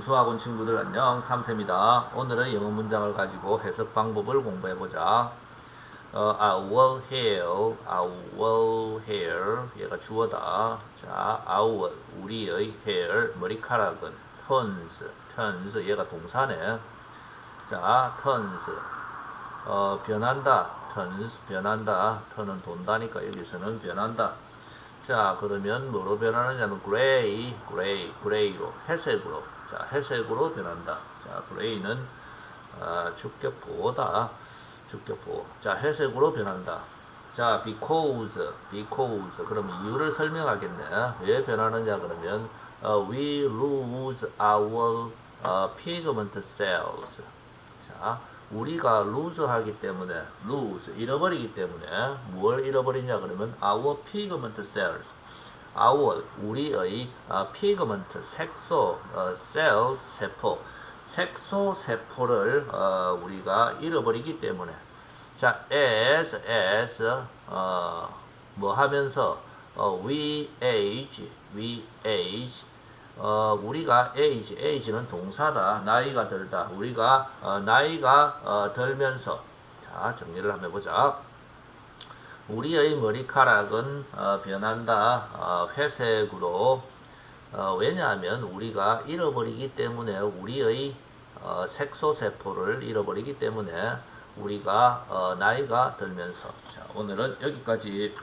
수학원 친구들 안녕 탐쌤이다. 오늘은 영어 문장을 가지고 해석 방법을 공부해 보자. 어, our hair our hair 얘가 주어다. 자 our 우리의 hair 머리카락은 turns turns 얘가 동사네. 자 turns 어, 변한다. turns 변한다. turn은 돈다니까 여기서는 변한다 자 그러면 뭐로 변하느냐면 gray, gray, gray로 회색으로 자 회색으로 변한다. 자 gray는 아, 주격보다 주격보. 자 회색으로 변한다. 자 because, because 그럼 이유를 설명하겠네. 왜 변하느냐 그러면 어, we lose our 어, pigment cells. 자 우리가 lose 하기 때문에 lose 잃어버리기 때문에 뭘 잃어버리냐 그러면 our pigment cells. our 우리의 어, pigment 색소 어, cell 세포. 색소 세포를 어, 우리가 잃어버리기 때문에. 자 as as 어, 뭐 하면서 어, we age we age 어, 우리가 age, age는 동사다. 나이가 들다. 우리가 어, 나이가 어, 들면서 자 정리를 한번 해보자. 우리의 머리카락은 어, 변한다. 어, 회색으로 어, 왜냐하면 우리가 잃어버리기 때문에 우리의 어, 색소 세포를 잃어버리기 때문에 우리가 어, 나이가 들면서 자 오늘은 여기까지